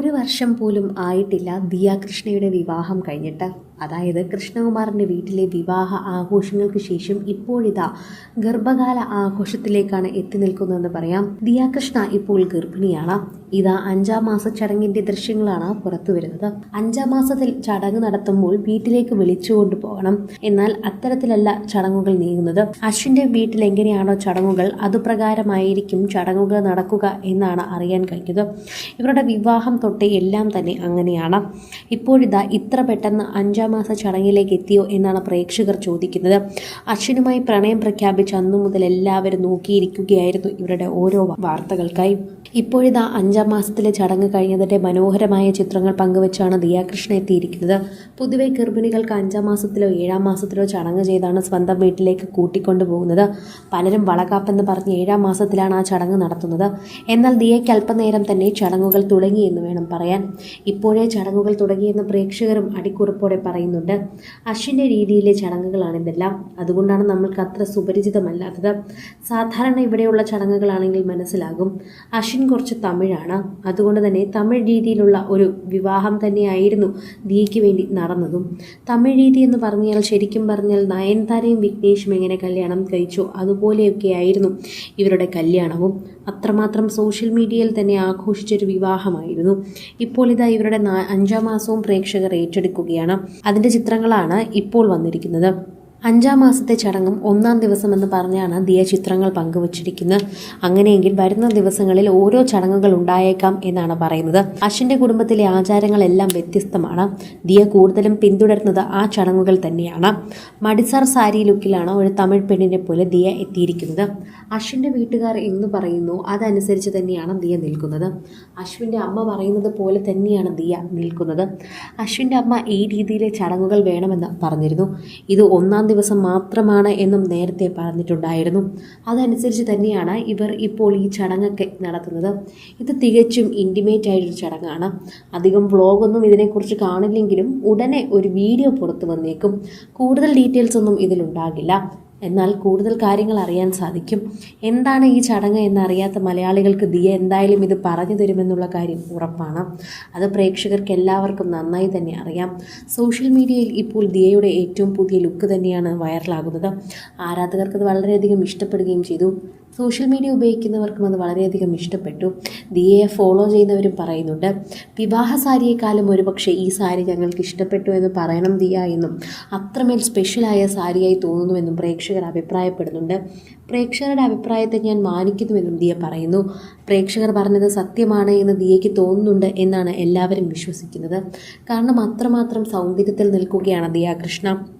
ഒരു വർഷം പോലും ആയിട്ടില്ല ദിയാകൃഷ്ണയുടെ വിവാഹം കഴിഞ്ഞിട്ട്. അതായത് കൃഷ്ണകുമാറിന്റെ വീട്ടിലെ വിവാഹ ആഘോഷങ്ങൾക്ക് ശേഷം ഇപ്പോഴിതാ ഗർഭകാല ആഘോഷത്തിലേക്കാണ് എത്തി നിൽക്കുന്നതെന്ന് പറയാം. ദിയാകൃഷ്ണ ഇപ്പോൾ ഗർഭിണിയാണ്. ഇതാ അഞ്ചാം മാസ ചടങ്ങിന്റെ ദൃശ്യങ്ങളാണ് പുറത്തു വരുന്നത്. അഞ്ചാം മാസത്തിൽ ചടങ്ങ് നടത്തുമ്പോൾ വീട്ടിലേക്ക് വിളിച്ചുകൊണ്ട് പോകണം. എന്നാൽ അത്തരത്തിലല്ല ചടങ്ങുകൾ നീങ്ങുന്നത്. അശ്വിന്റെ വീട്ടിൽ എങ്ങനെയാണോ ചടങ്ങുകൾ അതുപ്രകാരമായിരിക്കും ചടങ്ങുകൾ നടക്കുക എന്നാണ് അറിയാൻ കഴിഞ്ഞത്. ഇവരുടെ വിവാഹം തൊട്ടേ എല്ലാം തന്നെ അങ്ങനെയാണ്. ഇപ്പോഴിതാ ഇത്ര പെട്ടെന്ന് അഞ്ചാം മാസ ചടങ്ങിലേക്ക് എത്തിയോ എന്നാണ് പ്രേക്ഷകർ ചോദിക്കുന്നത്. അച്ഛനുമായി പ്രണയം പ്രഖ്യാപിച്ച അന്നു മുതൽ എല്ലാവരും നോക്കിയിരിക്കുകയായിരുന്നു ഇവരുടെ ഓരോ വാർത്തകൾക്കായി. ഇപ്പോഴിതാ അഞ്ചാം മാസത്തിലെ ചടങ്ങ് കഴിഞ്ഞതിന്റെ മനോഹരമായ ചിത്രങ്ങൾ പങ്കുവച്ചാണ് ദിയാകൃഷ്ണ എത്തിയിരിക്കുന്നത്. പൊതുവെ ഗർഭിണികൾക്ക് അഞ്ചാം മാസത്തിലോ ഏഴാം മാസത്തിലോ ചടങ്ങ് ചെയ്താണ് സ്വന്തം വീട്ടിലേക്ക് കൂട്ടിക്കൊണ്ടു പോകുന്നത്. പലരും വളകാപ്പെന്ന് പറഞ്ഞ് ഏഴാം മാസത്തിലാണ് ആ ചടങ്ങ് നടത്തുന്നത്. എന്നാൽ ദിയയ്ക്ക് അല്പനേരം തന്നെ ചടങ്ങുകൾ തുടങ്ങിയെന്ന് വേണം പറയാൻ. ഇപ്പോഴേ ചടങ്ങുകൾ തുടങ്ങിയെന്ന് പ്രേക്ഷകരും അടിക്കുറിപ്പോടെ പറയുന്നുണ്ട്. അശ്വിന്റെ രീതിയിലെ ചടങ്ങുകളാണ് ഇതെല്ലാം അതുകൊണ്ടാണ് നമ്മൾക്ക് അത്ര സുപരിചിതമല്ലാത്തത്. സാധാരണ ഇവിടെയുള്ള ചടങ്ങുകളാണെങ്കിൽ മനസ്സിലാകും. അശ്വിൻ കുറച്ച് തമിഴാണ്. അതുകൊണ്ട് തന്നെ തമിഴ് രീതിയിലുള്ള ഒരു വിവാഹം തന്നെയായിരുന്നു ദിയയ്ക്ക് വേണ്ടി നടന്നതും. തമിഴ് രീതി എന്ന് പറഞ്ഞാൽ ശരിക്കും പറഞ്ഞാൽ നയൻതാരയും വിഘ്നേഷും എങ്ങനെ കല്യാണം കഴിച്ചു അതുപോലെയൊക്കെ ആയിരുന്നു ഇവരുടെ കല്യാണവും. അത്രമാത്രം സോഷ്യൽ മീഡിയയിൽ തന്നെ ആഘോഷിച്ചൊരു വിവാഹമായിരുന്നു. ഇപ്പോൾ ഇതാ ഇവരുടെ അഞ്ചാം മാസവും പ്രേക്ഷകർ ഏറ്റെടുക്കുകയാണ്. അതിന്റെ ചിത്രങ്ങളാണ് ഇപ്പോൾ വന്നിരിക്കുന്നത്. അഞ്ചാം മാസത്തെ ചടങ്ങും ഒന്നാം ദിവസം എന്ന് പറഞ്ഞാണ് ദിയ ചിത്രങ്ങൾ പങ്കുവച്ചിരിക്കുന്നത്. അങ്ങനെയെങ്കിൽ വരുന്ന ദിവസങ്ങളിൽ ഓരോ ചടങ്ങുകൾ ഉണ്ടായേക്കാം എന്നാണ് പറയുന്നത്. അശ്വിന്റെ കുടുംബത്തിലെ ആചാരങ്ങളെല്ലാം വ്യത്യസ്തമാണ്. ദിയ കൂടുതലും പിന്തുടരുന്നത് ആ ചടങ്ങുകൾ തന്നെയാണ്. മടിസാർ സാരി ലുക്കിലാണ് ഒരു തമിഴ് പെണ്ണിനെ പോലെ ദിയ എത്തിയിരിക്കുന്നത്. അശ്വിന്റെ വീട്ടുകാർ എന്ന് പറയുന്നു അതനുസരിച്ച് തന്നെയാണ് ദിയ നിൽക്കുന്നത്. അശ്വിന്റെ അമ്മ പറയുന്നത് പോലെ തന്നെയാണ് ദിയ നിൽക്കുന്നത്. അശ്വിന്റെ അമ്മ ഈ രീതിയിലെ ചടങ്ങുകൾ വേണമെന്ന് പറഞ്ഞിരുന്നു. ഇത് ഒന്നാം ദിവസം മാത്രമാണ് എന്നും നേരത്തെ പറഞ്ഞിട്ടുണ്ടായിരുന്നു. അതനുസരിച്ച് തന്നെയാണ് ഇവർ ഇപ്പോൾ ഈ ചടങ്ങൊക്കെ നടത്തുന്നത്. ഇത് തികച്ചും ഇന്റിമേറ്റ് ആയിട്ടൊരു ചടങ്ങാണ്. അധികം വ്ളോഗൊന്നും ഇതിനെക്കുറിച്ച് കാണില്ലെങ്കിലും ഉടനെ ഒരു വീഡിയോ പുറത്തു വന്നേക്കും. കൂടുതൽ ഡീറ്റെയിൽസ് ഒന്നും ഇതിലുണ്ടാകില്ല. എന്നാൽ കൂടുതൽ കാര്യങ്ങൾ അറിയാൻ സാധിക്കും. എന്താണ് ഈ ചടങ്ങ് എന്നറിയാത്ത മലയാളികൾക്ക് ദിയ എന്തായാലും ഇത് പറഞ്ഞു തരുമെന്നുള്ള കാര്യം ഉറപ്പാണ്. അത് പ്രേക്ഷകർക്ക് എല്ലാവർക്കും നന്നായി തന്നെ അറിയാം. സോഷ്യൽ മീഡിയയിൽ ഇപ്പോൾ ദിയയുടെ ഏറ്റവും പുതിയ ലുക്ക് തന്നെയാണ് വൈറലാകുന്നത്. ആരാധകർക്ക് അത് വളരെയധികം ഇഷ്ടപ്പെടുകയും ചെയ്തു. സോഷ്യൽ മീഡിയ ഉപയോഗിക്കുന്നവർക്കും അത് വളരെയധികം ഇഷ്ടപ്പെട്ടു. ദിയയെ ഫോളോ ചെയ്യുന്നവരും പറയുന്നുണ്ട് വിവാഹ സാരിയെക്കാളും ഒരുപക്ഷെ ഈ സാരി ഞങ്ങൾക്ക് ഇഷ്ടപ്പെട്ടു എന്ന് പറയണം ദിയ എന്നും അത്രമേൽ സ്പെഷ്യലായ സാരിയായി തോന്നുന്നുവെന്നും പ്രേക്ഷകർ അഭിപ്രായപ്പെടുന്നുണ്ട്. പ്രേക്ഷകരുടെ അഭിപ്രായത്തെ ഞാൻ മാനിക്കുന്നുവെന്നും ദിയ പറയുന്നു. പ്രേക്ഷകർ പറഞ്ഞത് സത്യമാണ് എന്ന് ദിയയ്ക്ക് തോന്നുന്നുണ്ട് എന്നാണ് എല്ലാവരും വിശ്വസിക്കുന്നത്. കാരണം അത്രമാത്രം സൗന്ദര്യത്തിൽ നിൽക്കുകയാണ് ദിയ കൃഷ്ണ.